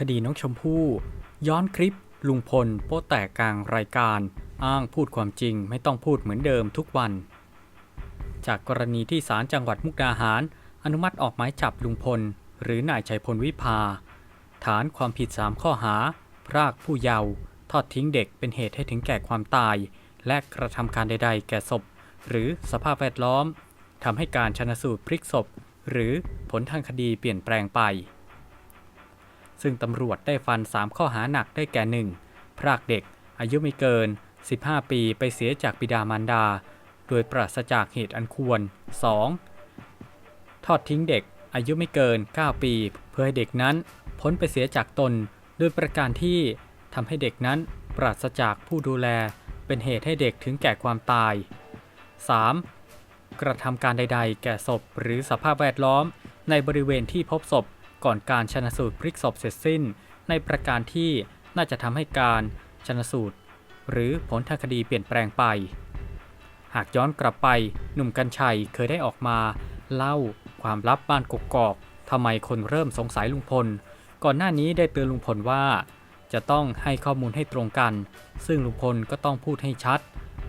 คดีน้องชมพู่ ย้อนคลิปลุงพล โป๊แตกกลางรายการ อ้างพูดความจริงไม่ต้องพูดเหมือนเดิมทุกวัน จากกรณีที่ศาลจังหวัดมุกดาหาร อนุมัติออกหมายจับลุงพล หรือนายชัยพลวิภา ฐานความผิด 3 ข้อหา พรากผู้เยาว์ทอดทิ้งเด็กเป็นเหตุให้ถึงแก่ความตาย และกระทำการใด ๆ แก่ศพ หรือสภาพแวดล้อมทำให้การชนสูตรพลิกศพ หรือผลทางคดีเปลี่ยนแปลงไป ซึ่งตำรวจได้ฟัน 3 ข้อหาหนักได้แก่ 1. พรากเด็ก อายุไม่เกิน 15 ปีไปเสียจากบิดามารดา โดยปราศจากเหตุอันควร 2. ทอดทิ้งเด็ก อายุไม่เกิน 9 ปี เพื่อให้เด็กนั้นพ้นไปเสียจากตนโดยประการที่ทำให้เด็กนั้นปราศจากผู้ดูแลเป็นเหตุให้เด็กถึงแก่ความตาย 3. กระทำการใด ๆ แก่ศพหรือสภาพแวดล้อมในบริเวณที่พบศพ ก่อนการชนสูตรพลิกศพเสร็จสิ้น ในประการที่น่าจะทำให้การชนสูตร หรือผลทางคดีเปลี่ยนแปลงไป หากย้อนกลับไปหนุ่มกัญชัยเคยได้ออกมา เล่าความลับบ้านกกอกทำไมคนเริ่มสงสัยลุงพล ก่อนหน้านี้ได้เตือนลุงพลว่า จะต้องให้ข้อมูลให้ตรงกัน ซึ่งลุงพลก็ต้องพูดให้ชัด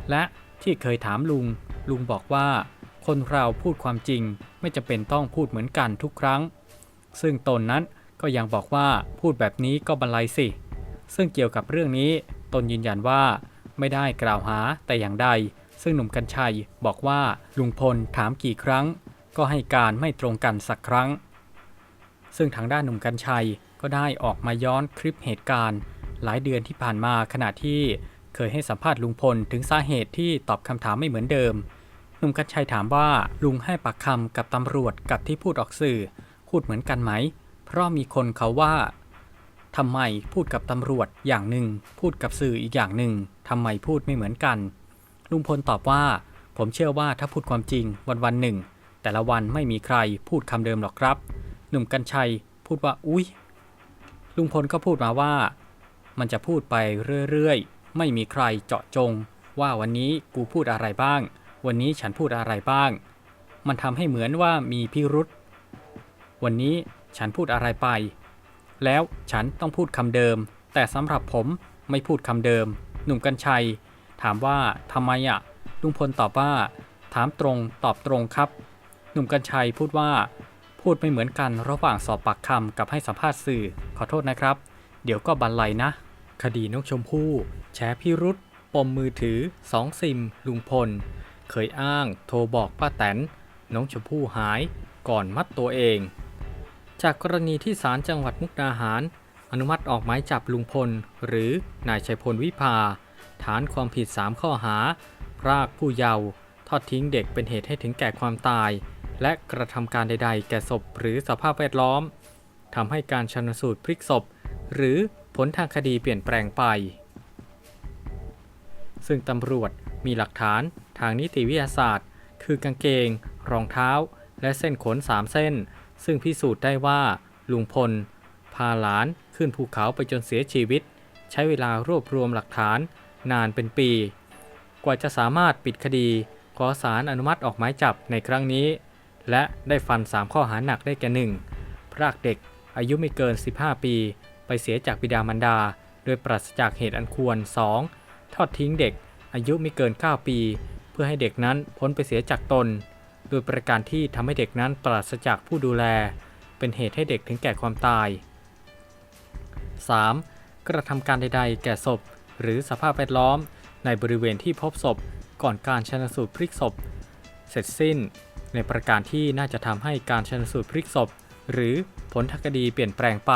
และที่เคยถามลุง ลุงบอกว่า คนเราพูดความจริงไม่จำเป็นต้องพูดเหมือนกันทุกครั้ง ซึ่งตนนั้นก็ยังบอกว่าพูดแบบนี้ก็บรรลัยสิ ซึ่งเกี่ยวกับเรื่องนี้ตนยืนยันว่าไม่ได้กล่าวหาแต่อย่างใด ซึ่งหนุ่มกัญชัยบอกว่าลุงพลถามกี่ครั้ง ก็ให้การไม่ตรงกันสักครั้ง ซึ่งทางด้านหนุ่มกัญชัยก็ได้ออกมาย้อนคลิปเหตุการณ์ หลายเดือนที่ผ่านมาขณะที่เคยให้สัมภาษณ์ลุงพลถึงสาเหตุที่ตอบคำถามไม่เหมือนเดิม หนุ่มกัญชัยถามว่าลุงให้ปากคำกับตำรวจกับที่พูดออกสื่อ พูดเหมือนกันไหม เพราะมีคนเขาว่าทำไมพูดกับตำรวจอย่างหนึ่ง พูดกับสื่ออีกอย่างหนึ่งทำไมพูดไม่เหมือนกัน ลุงพลตอบว่า ผมเชื่อว่าถ้าพูดความจริงวันวันหนึ่ง แต่ละวันไม่มีใครพูดคำเดิมหรอกครับ หนุ่มกัญชัยพูดว่าอุ๊ย ลุงพลก็พูดมาว่า มันจะพูดไปเรื่อยๆ ไม่มีใครเจาะจง ว่าวันนี้กูพูดอะไรบ้าง วันนี้ฉันพูดอะไรบ้าง มันทำให้เหมือนว่ามีพิรุษ วันนี้ฉันพูดอะไรไป แล้วฉันต้องพูดคำเดิม แต่สำหรับผมไม่พูดคำเดิม หนุ่มกัญชัย ถามว่าทำไมอะลุงพลตอบว่า ถามตรงตอบตรงครับ หนุ่มกัญชัยพูดว่า พูดไม่เหมือนกันระหว่างสอบปากคำกับให้สัมภาษณ์สื่อ ขอโทษนะครับ เดี๋ยวก็บันไลนะ คดีนกชมพู่แฉพิรุษปมมือถือสองซิม ลุงพล เคยอ้าง โทรบอกป้าแตนน้องชมพู่หาย ก่อนมัดตัวเอง จากกรณีที่ศาลจังหวัดมุกดาหาร อนุมัติออกหมายจับลุงพล หรือนายชัยพลวิภา ฐานความผิด 3 ข้อหา พรากผู้เยาว์ทอดทิ้งเด็กเป็นเหตุให้ถึงแก่ความตาย และกระทำการใด ๆ แก่ศพหรือสภาพแวดล้อมทำให้การชันสูตรพลิกศพ หรือผลทางคดีเปลี่ยนแปลงไป ซึ่งตำรวจมีหลักฐานทางนิติวิทยาศาสตร์ คือกางเกง รองเท้า และเส้นขน 3 เส้น ซึ่งพิสูจน์ได้ว่าลุงพล พาหลานขึ้นภูเขาไปจนเสียชีวิต ใช้เวลารวบรวมหลักฐานนานเป็นปี กว่าจะสามารถปิดคดี ขอสารอนุมัติออกหมายจับในครั้งนี้ และได้ฟัน 3 ข้อหาหนักได้แก่ 1. พรากเด็กอายุไม่เกิน 15 ปี ไปเสียจากบิดามารดา โดยปราศจากเหตุอันควร 2. ทอดทิ้งเด็กอายุไม่เกิน 9 ปี เพื่อให้เด็กนั้นพ้นไปเสียจากตน โดยประการที่ทำให้เด็กนั้นปราศจากผู้ดูแล เป็นเหตุให้เด็กถึงแก่ความตาย 3. กระทำการใดๆ แก่ศพ หรือสภาพแวดล้อม ในบริเวณที่พบศพ ก่อนการชนสูตรพลิกศพ เสร็จสิ้น ในประการที่น่าจะทำให้การชนสูตรพลิกศพ หรือผลทางคดีเปลี่ยนแปลงไป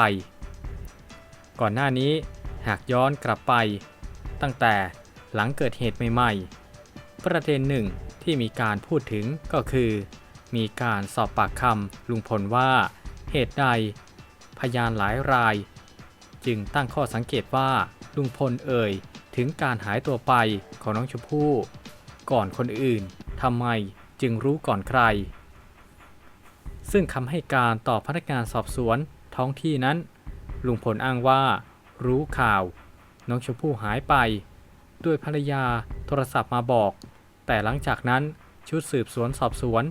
ก่อนหน้านี้หากย้อนกลับไป ตั้งแต่หลังเกิดเหตุใหม่ ๆ ประเด็นหนึ่ง ที่มีการพูดถึงก็คือ มีการสอบปากคำลุงพลว่า เหตุใด พยานหลายราย จึงตั้งข้อสังเกตว่าลุงพลเอ่ย ถึงการหายตัวไปของน้องชมพู่ ก่อนคนอื่นทำไมจึงรู้ก่อนใคร ซึ่งคำให้การต่อพนักงานสอบสวนท้องที่นั้น ลุงพลอ้างว่า รู้ข่าว น้องชมพู่หายไป ด้วยภรรยาโทรศัพท์มาบอก แต่หลังจากนั้นชุดสืบสวนสอบสวน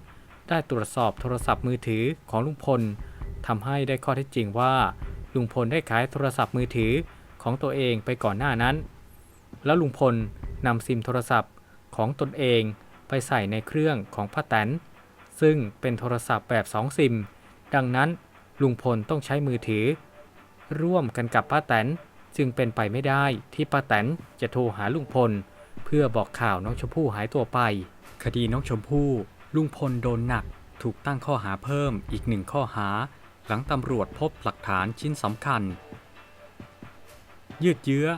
ได้ตรวจสอบโทรศัพท์มือถือของลุงพลทำให้ได้ข้อเท็จจริงว่า ลุงพลได้ขายโทรศัพท์มือถือของตัวเองไปก่อนหน้านั้น แล้วลุงพลนำซิมโทรศัพท์ของตนเองไปใส่ในเครื่องของป้าแตน ซึ่งเป็นโทรศัพท์แบบ2ซิม ดังนั้นลุงพลต้องใช้มือถือ ร่วมกันกับป้าแตนจึงเป็นไปไม่ได้ที่ป้าแตนจะโทรหาลุงพล เพื่อบอกข่าวน้องชมพู่หายตัวไป คดีน้องชมพู่ ลุงพลโดนหนัก ถูกตั้งข้อหาเพิ่มอีกหนึ่งข้อหา หลังตำรวจพบหลักฐานชิ้นสำคัญ ยืดเยื้อ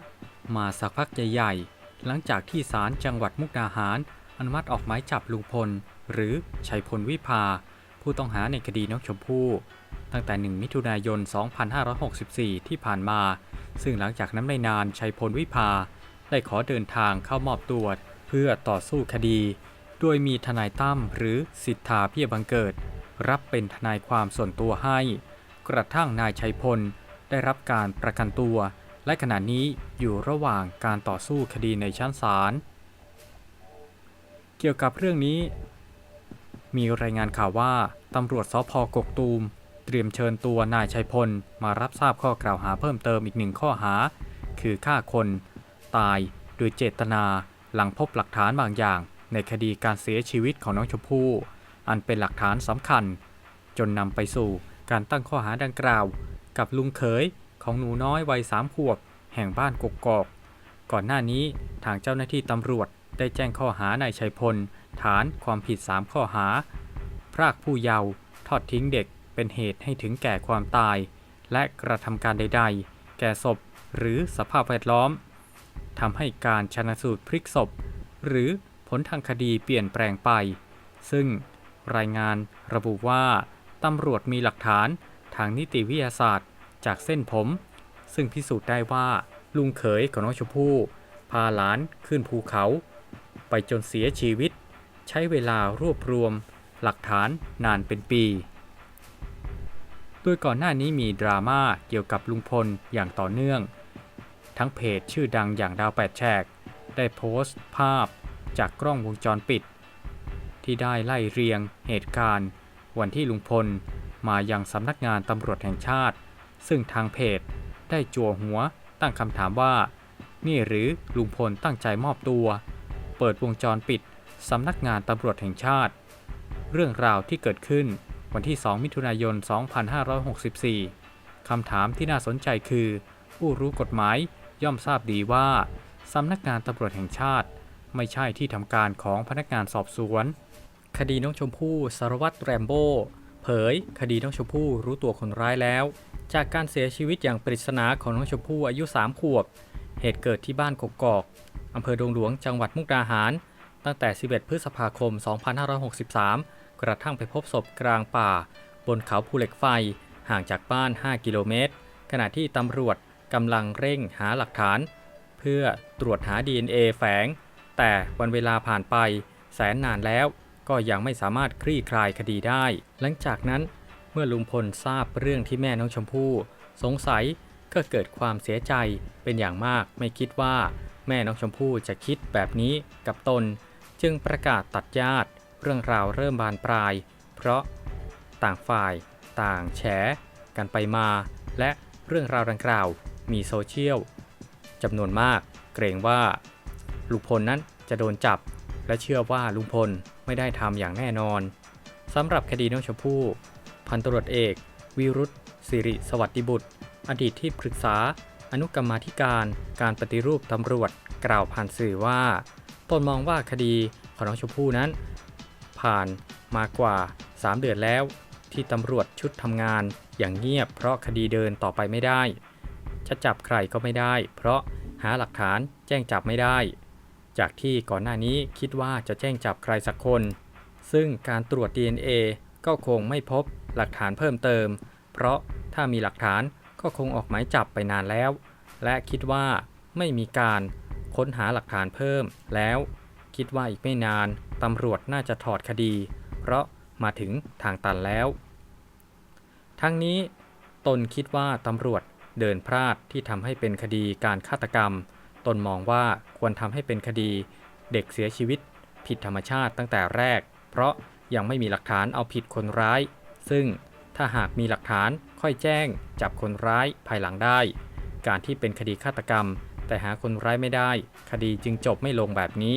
มาสักพักใหญ่ๆ หลังจากที่ศาลจังหวัดมุกดาหาร อนุมัติออกหมายจับลุงพล หรือชัยพลวิภา ผู้ต้องหาในคดีน้องชมพู่ตั้งแต่ 1 มิถุนายน 2564 ที่ผ่านมา ซึ่งหลังจากนั้นไม่นานชัยพลวิภา ได้ขอเดินทางเข้ามอบตัวเพื่อต่อสู้คดี โดยมีทนายตั้มหรือสิทธาเพียบังเกิด รับเป็นทนายความส่วนตัวให้ กระทั่งนายชัยพล ได้รับการประกันตัว และขณะนี้อยู่ระหว่างการต่อสู้คดีในชั้นศาลเกี่ยวกับเรื่องนี้ มีรายงานข่าวว่าตำรวจสพกกตูม เตรียมเชิญตัวนายชัยพล มารับทราบข้อกล่าวหาเพิ่มเติมอีกหนึ่งข้อหา คือฆ่าคน ตายโดยเจตนาหลังพบหลักฐานบางอย่างในคดีการเสียชีวิตของน้องชมพู่อันเป็นหลักฐานสำคัญ จนนำไปสู่การตั้งข้อหาดังกล่าว กับลุงเขยของหนูน้อยวัยสามขวบ แห่งบ้านกกอก ก่อนหน้านี้ทางเจ้าหน้าที่ตำรวจได้แจ้งข้อหานายชัยพล ฐานความผิด 3 ข้อหา พรากผู้เยาว์ทอดทิ้งเด็กเป็นเหตุให้ถึงแก่ความตาย และกระทำการใด ๆ แก่ศพหรือสภาพแวดล้อม ทำให้การชนะสูตรพลิกศพ หรือผลทางคดีเปลี่ยนแปลงไป ซึ่งรายงานระบุว่าตำรวจมีหลักฐานทางนิติวิทยาศาสตร์จากเส้นผม ซึ่งพิสูจน์ได้ว่าลุงเขยของน้องชมพู่พาหลานขึ้นภูเขา ไปจนเสียชีวิต ใช้เวลารวบรวม หลักฐานนานเป็นปี โดยก่อนหน้านี้มีดราม่าเกี่ยวกับลุงพลอย่างต่อเนื่อง ทั้งเพจชื่อดังอย่างดาวแปดแฉกได้โพสต์ภาพจากกล้องวงจรปิด ที่ได้ไล่เรียงเหตุการณ์ วันที่ลุงพลมายังสำนักงานตำรวจแห่งชาติ ซึ่งทางเพจได้จั่วหัวตั้งคำถามว่า นี่หรือลุงพลตั้งใจมอบตัว เปิดวงจรปิดสำนักงานตำรวจแห่งชาติ เรื่องราวที่เกิดขึ้นวันที่ 2 มิถุนายน 2564 คำถามที่น่าสนใจคือ ผู้รู้กฎหมาย ย่อมทราบดีว่าสำนักงานตำรวจแห่งชาติ ไม่ใช่ที่ทำการของพนักงานสอบสวน คดีน้องชมพู่สารวัตรแรมโบ้เผย คดีน้องชมพู่รู้ตัวคนร้ายแล้ว จากการเสียชีวิตอย่างปริศนาของน้องชมพู่อายุ 3 ขวบ เหตุเกิดที่บ้านกกอกอำเภอดงหลวงจังหวัดมุกดาหาร ตั้งแต่ 11 พฤษภาคม 2563 กระทั่งไปพบศพกลางป่า บนเขาภูเหล็กไฟห่างจากบ้าน 5 กิโลเมตร ขณะที่ตำรวจ กำลังเร่งหาหลักฐาน เพื่อตรวจหา DNA แฝง แต่วันเวลาผ่านไปแสนนานแล้วก็ยังไม่สามารถคลี่คลายคดีได้ หลังจากนั้นเมื่อลุงพลทราบเรื่องที่แม่น้องชมพู่ สงสัยก็เกิดความเสียใจเป็นอย่างมากไม่คิดว่า แม่น้องชมพู่จะคิดแบบนี้กับตน จึงประกาศตัดญาติ เรื่องราวเริ่มบานปลาย เพราะต่างฝ่าย ต่างแฉกันไปมา และเรื่องราวดังกล่าว มีโซเชียลจำนวนมาก เกรงว่าลุงพลนั้นจะโดนจับ และเชื่อว่าลุงพลไม่ได้ทำอย่างแน่นอนสำหรับคดีน้องชมพู่พันตำรวจเอก วิรุธสิริสวัสดิบุตร อดีตที่ปรึกษาอนุกรรมาธิการการปฏิรูปตำรวจกล่าวผ่านสื่อว่าตนมองว่าคดีของน้องชมพู่นั้น ผ่านมากว่า 3 เดือนแล้ว ที่ตำรวจชุดทำงานอย่างเงียบเพราะคดีเดินต่อไปไม่ได้ จะจับใครก็ไม่ได้ เพราะหาหลักฐานแจ้งจับไม่ได้ จากที่ก่อนหน้านี้คิดว่าจะแจ้งจับใครสักคน ซึ่งการตรวจ DNA ก็คงไม่พบหลักฐานเพิ่มเติม เพราะถ้ามีหลักฐานก็คงออกหมายจับไปนานแล้ว และคิดว่าไม่มีการค้นหาหลักฐานเพิ่มแล้ว คิดว่าอีกไม่นานตำรวจน่าจะถอดคดี เพราะมาถึงทางตันแล้ว ทั้งนี้ตนคิดว่าตำรวจ เดินพลาดที่ทำให้เป็นคดีการฆาตกรรม ตนมองว่าควรทำให้เป็นคดี เด็กเสียชีวิต ผิดธรรมชาติตั้งแต่แรก เพราะยังไม่มีหลักฐานเอาผิดคนร้าย ซึ่งถ้าหากมีหลักฐานค่อยแจ้ง จับคนร้ายภายหลังได้ การที่เป็นคดีฆาตกรรม แต่หาคนร้ายไม่ได้ คดีจึงจบไม่ลงแบบนี้